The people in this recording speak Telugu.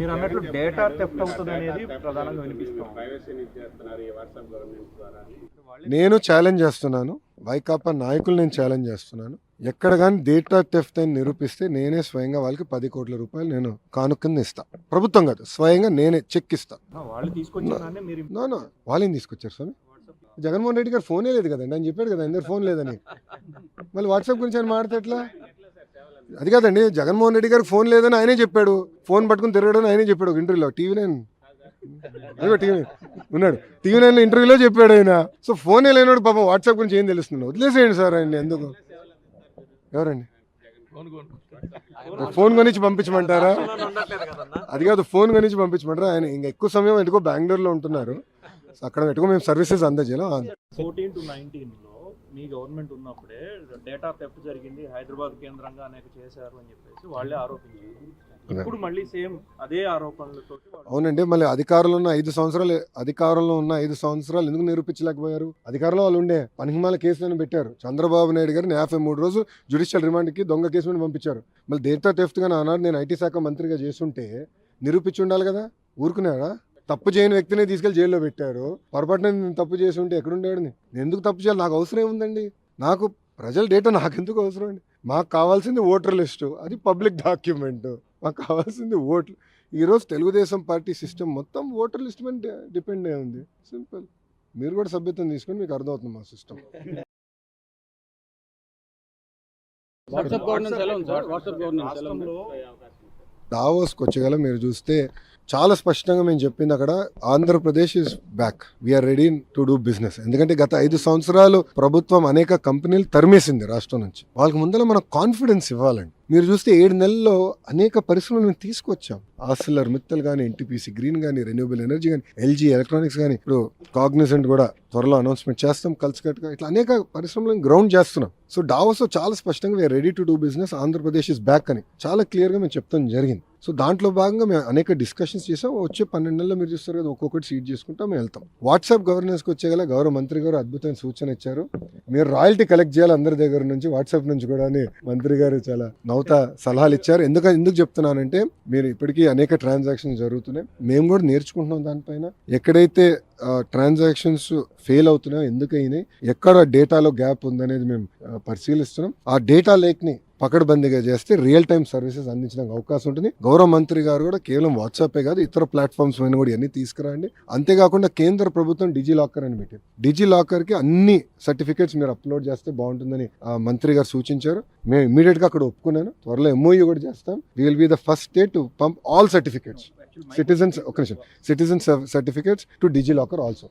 మీరు అన్నట్టు డేటా థెఫ్ట్ అవుతుంది అనేది ప్రధానంగా వినిపిస్తాం ప్రైవసీని చేస్తున్నారు ఈ వాట్సాప్ గవర్నెన్స్ ద్వారా నేను ఛాలెంజ్ చేస్తున్నాను. వైకాపా నాయకులు నేను ఛాలెంజ్ చేస్తున్నాను. ఎక్కడ కానీ డేటా థెఫ్ట్ అని నిరూపిస్తే నేనే స్వయంగా వాళ్ళకి పది కోట్ల రూపాయలు నేను కానుకని ఇస్తా. ప్రభుత్వం కాదు స్వయంగా నేనే చెక్ ఇస్తా. వాళ్ళు తీసుకొచ్చిందాన్ని మీరు నో నో వాళ్ళేం తీసుకొచ్చారు స్వామి? జగన్మోహన్ రెడ్డి గారు ఫోనే లేదు కదండి. ఆయన చెప్పాడు కదా అందరు ఫోన్ లేదని. మళ్ళీ వాట్సాప్ గురించి ఆయన ఎట్లా? అది కాదండి జగన్మోహన్ రెడ్డి గారికి ఫోన్ లేదని ఆయనే చెప్పాడు. ఫోన్ పట్టుకుని తిరగడని ఆయనే చెప్పాడు ఒక ఇంటర్వ్యూలో. TV nine. అదే టీవీ ఉన్నాడు. టీవీ నైన్ ఇంటర్వ్యూలో చెప్పాడు ఆయన. సో ఫోనే లేనివాడు పాపం వాట్సాప్ గురించి ఏం తెలుస్తుంది? వదిలేసేయండి సార్ ఆయన ఎందుకు? ఎవరండి? ఫోన్ కొనిచ్చి పంపించమంటారా? అది కాదు ఫోన్ కొనిచ్చి పంపించమంటారా? ఆయన ఇంకా ఎక్కువ సమయం ఎందుకో బెంగళూరులో ఉంటున్నారు. సో అక్కడ పెట్టుకో మేము సర్వీసెస్ అందజేయాలి. ఫోర్టీన్ టు నైన్టీన్లో మీ గవర్నమెంట్ ఉన్నప్పుడే డేటా థెఫ్ట్ జరిగింది హైదరాబాద్ కేంద్రంగా అనేక చేశారు అని చెప్పేసి వాళ్ళే ఆరోపించారు. ఇప్పుడు మళ్ళీ సేమ్ అదే ఆరోపణలతో అవునండి మళ్ళీ అధికారంలో ఉన్న ఐదు సంవత్సరాలు అధికారంలో ఉన్న ఐదు సంవత్సరాలు ఎందుకు నిరూపించలేకపోయారు? అధికారంలో వాళ్ళు ఉండే పనిహిమాల కేసులను పెట్టారు. చంద్రబాబు నాయుడు గారిని యాభై మూడు రోజులు జ్యుడిషియల్ రిమాండ్కి దొంగ కేసు మీద పంపించారు. మళ్ళీ డేటా థెఫ్ట్గా ఆనాడు నేను ఐటీ శాఖ మంత్రిగా చేస్తుంటే నిరూపించి ఉండాలి కదా? ఊరుకున్నారా తప్పు చేయని వ్యక్తిని తీసుకెళ్ళి జైల్లో పెట్టారు పొరపాటున నేను తప్పు చేసి ఉంటే ఎక్కడుండేవాడిని? నేను ఎందుకు తప్పు చేయాలి? నాకు అవసరం ఏముందండి? నాకు ప్రజల డేటా నాకు ఎందుకు అవసరం అండి? మాకు కావాల్సింది ఓటర్ లిస్టు. అది పబ్లిక్ డాక్యుమెంట్. మాకు కావాల్సింది ఓట్లు ఈరోజు తెలుగుదేశం పార్టీ సిస్టమ్ మొత్తం ఓటర్ లిస్ట్ మీద డిపెండ్ అయి ఉంది. సింపుల్. మీరు కూడా సభ్యత్వం తీసుకొని మీకు అర్థమవుతుంది మా సిస్టమ్. వాట్సాప్ గవర్నెన్స్ ఎలా ఉంది? సార్ వాట్సాప్ గవర్నెన్స్ ఎలా ఉంది? దావోస్కి వచ్చేగల మీరు చూస్తే చాలా స్పష్టంగా మేము చెప్పింది అక్కడ Andhra Pradesh is back we're ready to do business ఎందుకంటే గత ఐదు సంవత్సరాలు ప్రభుత్వం అనేక కంపెనీలు తరిమేసింది రాష్ట్రం నుంచి. వాళ్ళకి ముందర మనం కాన్ఫిడెన్స్ ఇవ్వాలండి. మీరు చూస్తే ఏడు నెలల్లో అనేక పరిశ్రమలు మేము తీసుకొచ్చాం. ఆసిల్లర్ మిత్తల్ కానీ ఎన్టీపీసీ గ్రీన్ కానీ రెన్యూబుల్ ఎనర్జీ కానీ ఎల్జీ ఎలక్ట్రానిక్స్ కానీ ఇప్పుడు కాగ్నిసెంట్ కూడా త్వరలో అనౌన్స్మెంట్ చేస్తాం కలిసికట్టుగా. ఇట్లా అనేక పరిశ్రమలను గ్రౌండ్ చేస్తున్నాం. సో డావోస్ చాలా స్పష్టంగా we're ready to do business Andhra Pradesh is back అని చాలా క్లియర్గా మేము చెప్తాం జరిగింది. సో దాంట్లో భాగంగా మేము అనేక డిస్కషన్స్ చేసాం. వచ్చే పన్నెండు నెలల్లో మీరు చూస్తారు కదా ఒక్కొక్కటి సీట్ చేసుకుంటా మేము వెళ్తాం. వాట్సాప్ గవర్నెన్స్కి వచ్చేగల గౌరవ మంత్రి గారు అద్భుతమైన సూచన ఇచ్చారు. మీరు రాయల్టీ కలెక్ట్ చేయాలి అందరి దగ్గర నుంచి వాట్సాప్ నుంచి కూడా అని మంత్రి గారు చాలా నౌత సలహాలు ఇచ్చారు. ఎందుకు ఎందుకు చెప్తున్నానంటే మీరు ఇప్పటికీ అనేక ట్రాన్సాక్షన్స్ జరుగుతున్నాయి. మేము కూడా నేర్చుకుంటున్నాం దానిపైన. ఎక్కడైతే ట్రాన్సాక్షన్స్ ఫెయిల్ అవుతున్నాయో ఎందుకు అయినాయి ఎక్కడ డేటాలో గ్యాప్ ఉందనేది మేము పరిశీలిస్తున్నాం. ఆ డేటా లేక్ని పకడ్బందీగా చేస్తే రియల్ టైం సర్వీసెస్ అందించడానికి అవకాశం ఉంటుంది. గౌరవ మంత్రి గారు కూడా కేవలం వాట్సాపే కాదు ఇతర ప్లాట్ఫామ్స్ పైన కూడా ఇవన్నీ తీసుకురండి. అంతేకాకుండా కేంద్ర ప్రభుత్వం డిజీ లాకర్ అని పెట్టింది డిజీ లాకర్కి అన్ని సర్టిఫికేట్స్ మీరు అప్లోడ్ చేస్తే బాగుంటుందని మంత్రి గారు సూచించారు. మేము ఇమీడియట్గా అక్కడ ఒప్పుకున్నాను. త్వరలో ఎంఓయూ కూడా చేస్తాం. Will be the first state to pump all certificates citizens ఒక నిమిషం. Citizen certificates to DigiLocker also